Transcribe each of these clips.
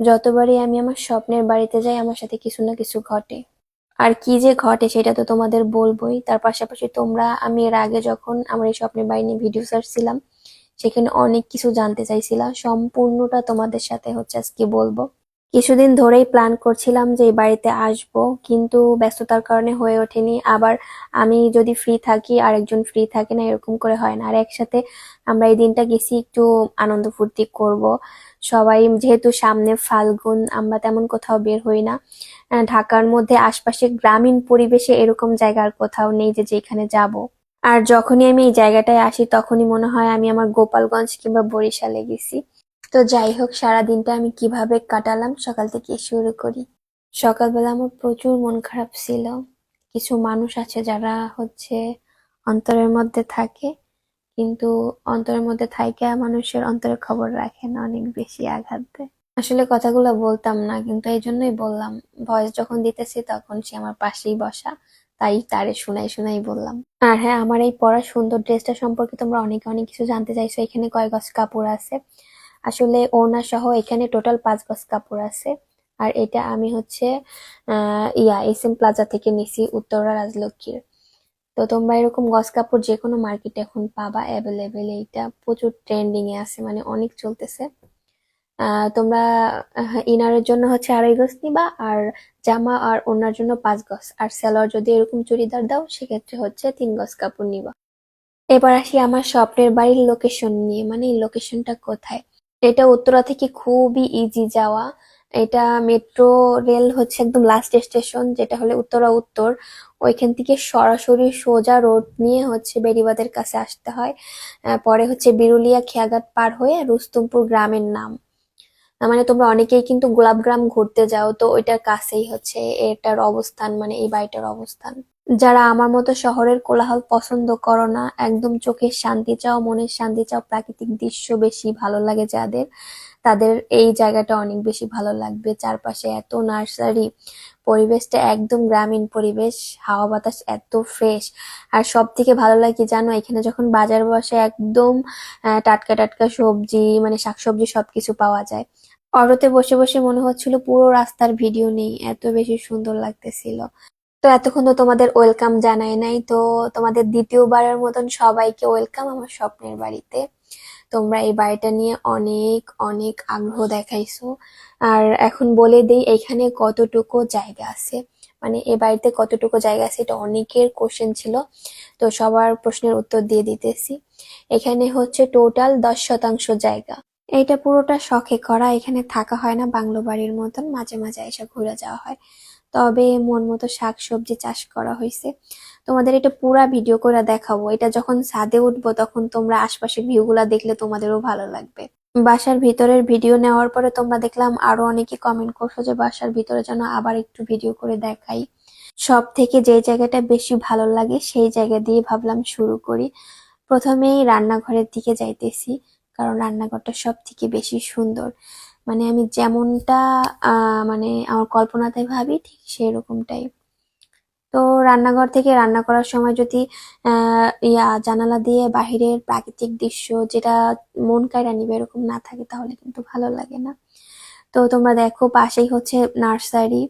যতবারই আমি আমার স্বপ্নের বাড়িতে যাই, আমার সাথে কিছু না কিছু ঘটে। আর কি যে ঘটে সেটা তো তোমাদের বলবোই। তার পাশাপাশি তোমরা, আমি এর আগে যখন আমার এই স্বপ্নের বাড়ি নিয়ে ভিডিও সার্চছিলাম সেখানে অনেক কিছু জানতে চাইছিলাম। সম্পূর্ণটা তোমাদের সাথে হচ্ছে আজকে বলব। কিছুদিন ধরেই প্ল্যান করছিলাম যে এই বাড়িতে আসব, কিন্তু ব্যস্ততার কারণে হয়ে ওঠেনি। আবার আমি যদি ফ্রি থাকি আর একজন ফ্রি থাকে না, এরকম করে হয় না। আর একসাথে আমরা এই দিনটা গেছি একটু আনন্দ ফুর্তি করব। সবাই যেহেতু সামনে ফাল্গুন, আমরা তেমন কোথাও বের হই না। ঢাকার মধ্যে আশপাশে গ্রামীণ পরিবেশে এরকম জায়গা আর কোথাও নেই যে যেখানে যাব। আর যখনই আমি এই জায়গাটায় আসি, তখনই মনে হয় আমি আমার গোপালগঞ্জ কিংবা বরিশালে গেছি। তো যাই হোক সারা দিনটা আমি কীভাবে কাটালাম সকাল থেকে শুরু করি। সকালবেলা আমার প্রচুর মন খারাপ ছিল। কিছু মানুষ আছে যারা হচ্ছে অন্তরের মধ্যে থাকে, কিন্তু অন্তরের মধ্যে থাকে মানুষের অন্তরের খবর রাখে না, অনেক বেশি আঘাত দেয়। আসলে কথাগুলো বলতাম না, কিন্তু এই জন্যই বললাম। ভয়েস যখন দিতেছি তখন সে আমার পাশেই বসা, তাই তারে শুনাই শুনাই বললাম। আর হ্যাঁ আমার এই পরা সুন্দর ড্রেসটা সম্পর্কে তোমরা অনেকে অনেক কিছু জানতে চাইছো। এখানে কয় গজ কাপড় আছে। আসলে ওড়না সহ এখানে টোটাল পাঁচ গজ কাপড় আছে। আর এটা আমি হচ্ছে ইয়া, এস এম প্লাজা থেকে নিছি উত্তরা রাজলক্ষ্মীর। তো তোমরা এরকম গজ কাপড় যে কোনো মার্কেটে এখন পাবা অ্যাভেলেবেল এইটা প্রচুর ট্রেন্ডিং এ আছে মানে অনেক চলতেছে। তোমরা ইনারের জন্য হচ্ছে আড়াই গজ নিবা, আর জামা আর ওনার জন্য পাঁচ গজ। আর সালোয়ার যদি এরকম চুড়িদার দাও, সেক্ষেত্রে হচ্ছে তিন গজ কাপড় নিবা। এবার আসি আমার স্বপ্নের বাড়ির লোকেশন নিয়ে মানে লোকেশনটা কোথায়? এটা উত্তরা থেকে খুবই ইজি যাওয়া। এটা মেট্রো রেল হচ্ছে একদম লাস্ট স্টেশন যেটা হলে উত্তরা উত্তর। ওইখান থেকে সরাসরি সোজা রোড নিয়ে হচ্ছে বেড়িবাঁধের কাছে আসতে হয়। পরে হচ্ছে বিরুলিয়া খেয়াঘাট পার হয়ে রুস্তমপুর গ্রামের নাম। মানে তোমরা অনেকেই কিন্তু গোলাপগ্রাম ঘুরতে যাও, তো ওইটার কাছেই হচ্ছে এটার অবস্থান মানে এই বাড়িটার অবস্থান। যারা আমার মতো শহরের কোলাহল পছন্দ করো না, একদম চোখের শান্তি চাও, মনের শান্তি চাও, প্রাকৃতিক দৃশ্য বেশি ভালো লাগে যাদের, তাদের এই জায়গাটা অনেক বেশি ভালো লাগবে। চারপাশে এত নার্সারি, পরিবেশটা একদম গ্রামীণ পরিবেশ, হাওয়া বাতাস এত ফ্রেশ আর সব থেকে ভালো লাগে জানো, এখানে যখন বাজার বসে একদম টাটকা টাটকা সবজি মানে শাকসবজি সবকিছু পাওয়া যায়। অটোতে বসে বসে মনে হচ্ছিল পুরো রাস্তার ভিডিও নেই, এত বেশি সুন্দর লাগতেছিল। তো এতক্ষণ তো তোমাদের ওয়েলকাম জানাই নাই। তো তোমাদের দ্বিতীয়বারের মতন সবাইকে ওয়েলকাম আমার স্বপ্নের বাড়িতে। তোমরা এই বাড়িটা নিয়ে অনেক অনেক আগ্রহ দেখাইছো। আর এখন বলে দেই, এখানে কতটুকু জায়গা আছে? মানে এই বাড়িতে কতটুকু জায়গা আছে এটা অনেকের কোশ্চেন ছিল। তো সবার প্রশ্নের উত্তর দিয়ে দিতেছি। এখানে হচ্ছে টোটাল দশ শতাংশ জায়গা। এইটা পুরোটা শখে করা, এখানে থাকা হয় না, বাংলো বাড়ির মতন মাঝে মাঝে এসে ঘুরে যাওয়া হয়। তবে মন মতো শাক সবজি চাষ করা হয়েছে। তোমাদের এটা পুরা ভিডিও করে দেখাবো। এটা যখন ছাদে উঠবো, তখন তোমরা আশপাশের ভিউ গুলা দেখলে তোমাদেরও ভালো লাগবে। বাসার ভিতরের ভিডিও নেওয়ার পরে তোমরা দেখলাম আরও অনেকে কমেন্ট করছ যে, বাসার ভিতরে যেন আবার একটু ভিডিও করে দেখাই। সব থেকে যে জায়গাটা বেশি ভালো লাগে, সেই জায়গা দিয়ে ভাবলাম শুরু করি। প্রথমেই রান্নাঘরের দিকে যাইতেছি, কারণ রান্নাঘরটা সব থেকে বেশি সুন্দর। মানে আমি যেমনটা মানে আমার কল্পনাতে ভাবি, ঠিক সেরকমটাই। তো রান্নাঘর থেকে রান্না করার সময় যদি ইয়া, জানালা দিয়ে বাহিরের প্রাকৃতিক দৃশ্য যেটা মন কাড়া নিবে এরকম না থাকে, তাহলে কিন্তু ভালো লাগে না। তো তোমরা দেখো পাশেই হচ্ছে নার্সারি,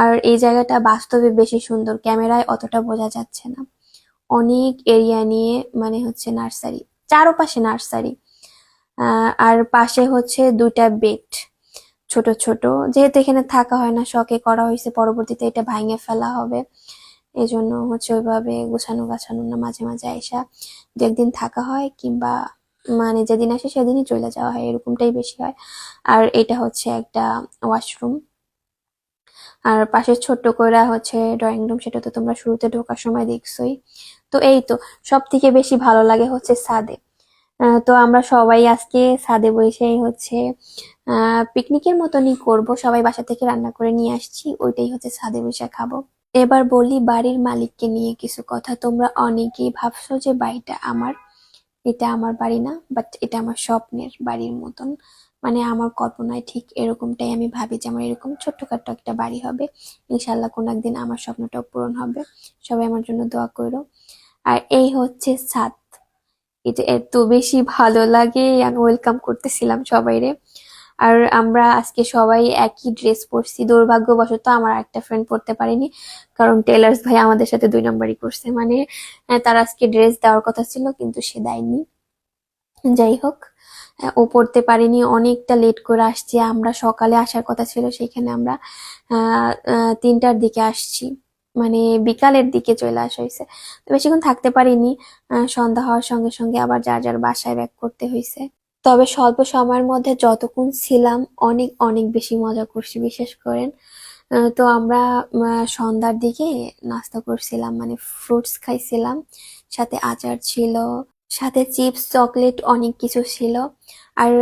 আর এই জায়গাটা বাস্তবে বেশি সুন্দর, ক্যামেরায় অতটা বোঝা যাচ্ছে না। অনেক এরিয়া নিয়ে মানে হচ্ছে নার্সারি, চারপাশে নার্সারি। আর পাশে হচ্ছে দুইটা বেড ছোট ছোট। যেহেতু এখানে থাকা হয় না শখে করা হয়েছে পরবর্তীতে এটা ভাঙে ফেলা হবে। এই জন্য হচ্ছে ওইভাবে গোছানো গাছানো না মাঝে মাঝে আইসা দু একদিন থাকা হয় কিংবা মানে যেদিন আসে সেদিনই চলে যাওয়া হয় এরকমটাই বেশি হয়। আর এটা হচ্ছে একটা ওয়াশরুম। আর পাশে ছোট্ট করে হচ্ছে ড্রয়িং রুম সেটা তো তোমরা শুরুতে ঢোকার সময় দেখছোই। তো এই তো সব থেকে বেশি ভালো লাগে হচ্ছে আহ, তো আমরা সবাই আজকে ছাদে বসেই হচ্ছে পিকনিকের মতনই করব। সবাই বাসা থেকে রান্না করে নিয়ে আসছি, ওইটাই হচ্ছে ছাদে বসে খাব। এবার বলি বাড়ির মালিককে নিয়ে কিছু কথা। তোমরা অনেকেই ভাবছ যে বাড়িটা আমার, এটা আমার বাড়ি না বাট এটা আমার স্বপ্নের বাড়ির মতন। মানে আমার কল্পনায় ঠিক এরকমটাই আমি ভাবি যে আমার এরকম ছোট্টখাট্ট একটা বাড়ি হবে। ইনশাল্লাহ কোনো একদিন আমার স্বপ্নটাও পূরণ হবে। সবাই আমার জন্য দোয়া করো। আর এই হচ্ছে ছাদ। এটা এত বেশি ভালো লাগে, আমি ওয়েলকাম করতেছিলাম সবাইরে। আর আমরা আজকে সবাই একই ড্রেস পরছি, দুর্ভাগ্যবশত আমার একটা ফ্রেন্ড পরতে পারেনি, কারণ টেলার্স ভাই আমাদের সাথে দুই নম্বরই করছে। মানে তার আজকে ড্রেস দেওয়ার কথা ছিল, কিন্তু সে দেয়নি। যাই হোক ও পড়তে পারেনি, অনেকটা লেট করে আসছি। আমরা সকালে আসার কথা ছিল, সেখানে আমরা তিনটার দিকে আসছি। মানে বিকালের দিকে চলে আসা হয়েছে। তো বেশিক্ষণ থাকতে পারিনি। সন্ধ্যা হওয়ার সঙ্গে সঙ্গে আবার যার যার বাসায় ব্যাক করতে হয়েছে। তবে স্বল্প সময়ের মধ্যে যতক্ষণ ছিলাম অনেক অনেক বেশি মজা করছি, বিশেষ করেন তো আমরা সন্ধ্যার দিকে নাস্তা করছিলাম মানে ফ্রুটস খাইছিলাম। সাথে আচার ছিল, সাথে চিপস চকলেট অনেক কিছু ছিল। আর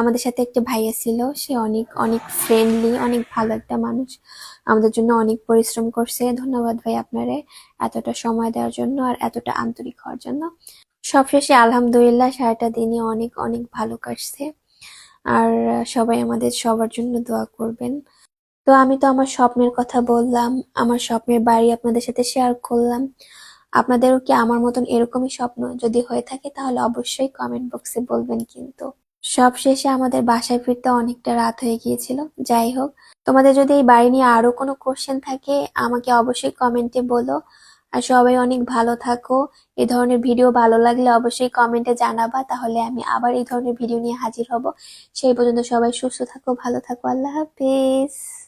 আমাদের সাথে একটা ভাইয়া ছিল, সে অনেক অনেক ফ্রেন্ডলি অনেক ভালো একটা মানুষ। আমাদের জন্য অনেক পরিশ্রম করছে। ধন্যবাদ ভাই আপনারে এতটা সময় দেওয়ার জন্য আর এতটা আন্তরিক হওয়ার জন্য। সবশেষে আলহামদুলিল্লাহ সারাটা দিনই অনেক অনেক ভালো কাটছে। আর সবাই আমাদের সবার জন্য দোয়া করবেন। তো আমি তো আমার স্বপ্নের কথা বললাম, আমার স্বপ্নের বাড়ি আপনাদের সাথে শেয়ার করলাম। আপনাদেরও কি আমার মতন এরকমই স্বপ্ন যদি হয়ে থাকে তাহলে অবশ্যই কমেন্ট বক্সে বলবেন কিন্তু। সবশেষে আমাদের বাসায় ফিরতে অনেকটা রাত হয়ে গিয়েছিল। যাই হোক, তোমাদের যদি এই বাড়ি নিয়ে আরও কোনো কোশ্চেন থাকে, আমাকে অবশ্যই কমেন্টে বলো। আর সবাই অনেক ভালো থাকো। এ ধরনের ভিডিও ভালো লাগলে অবশ্যই কমেন্টে জানাবা। তাহলে আমি আবার এই ধরনের ভিডিও নিয়ে হাজির হব। সেই পর্যন্ত সবাই সুস্থ থাকো, ভালো থাকো। আল্লাহ হাফেজ।